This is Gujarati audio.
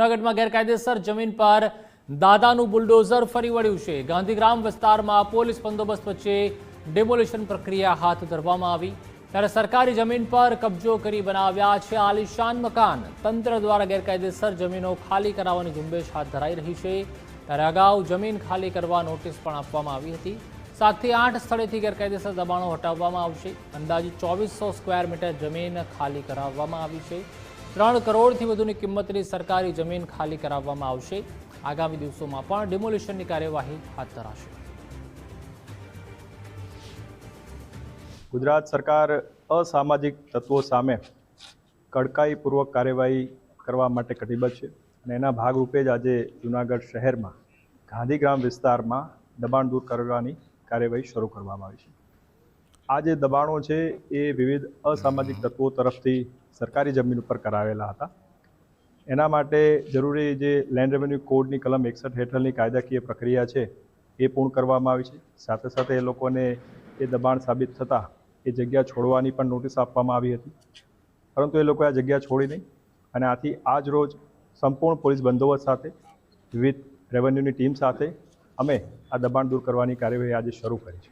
જૂનાગઢમાં ગેરકાયદેસર જમીન પર દાદાનું બુલડોઝર ફરી વળ્યું છે. ગાંધીગ્રામ વિસ્તારમાં પોલીસ બંદોબસ્ત વચ્ચે ડેમોલેશન પ્રક્રિયા હાથ ધરવામાં આવી. ત્યારે સરકારી જમીન પર કબજો કરી બનાવ્યા છે. આલિશાન મકાન તંત્ર દ્વારા ગેરકાયદેસર જમીનો ખાલી કરાવવાની ઝુંબેશ હાથ ધરાઈ રહી છે. ત્યારે અગાઉ જમીન ખાલી કરવા નોટિસ પણ આપવામાં આવી હતી. સાતથી આઠ સ્થળેથી ગેરકાયદેસર દબાણો હટાવવામાં આવશે. અંદાજે ચોવીસો સ્ક્વેર મીટર જમીન ખાલી કરાવવામાં આવી છે. ત્રણ કરોડથી વધુની કિંમતની સરકારી જમીન ખાલી કરાવવામાં આવશે. આગામી દિવસોમાં પણ ડિમોલિશનની કાર્યવાહી હાથ ધરાશે. ગુજરાત સરકાર અસામાજિક તત્વો સામે કડકાઈપૂર્વક કાર્યવાહી કરવા માટે કટિબદ્ધ છે અને એના ભાગરૂપે જ આજે જૂનાગઢ શહેરમાં ગાંધીગ્રામ વિસ્તારમાં દબાણ દૂર કરવાની કાર્યવાહી શરૂ કરવામાં આવી છે. આ જે દબાણો છે એ વિવિધ અસામાજિક તત્વો તરફથી સરકારી જમીન ઉપર કરાવેલા હતા. એના માટે જરૂરી જે લેન્ડ રેવન્યુ કોડની કલમ એકસઠ હેઠળની કાયદાકીય પ્રક્રિયા છે એ પૂર્ણ કરવામાં આવી છે. સાથે સાથે એ લોકોને એ દબાણ સાબિત થતાં એ જગ્યા છોડવાની પણ નોટિસ આપવામાં આવી હતી. પરંતુ એ લોકોએ આ જગ્યા છોડી નહીં અને આથી આજ રોજ સંપૂર્ણ પોલીસ બંદોબસ્ત સાથે વિવિધ રેવન્યુની ટીમ સાથે અમે આ દબાણ દૂર કરવાની કાર્યવાહી આજે શરૂ કરી છે.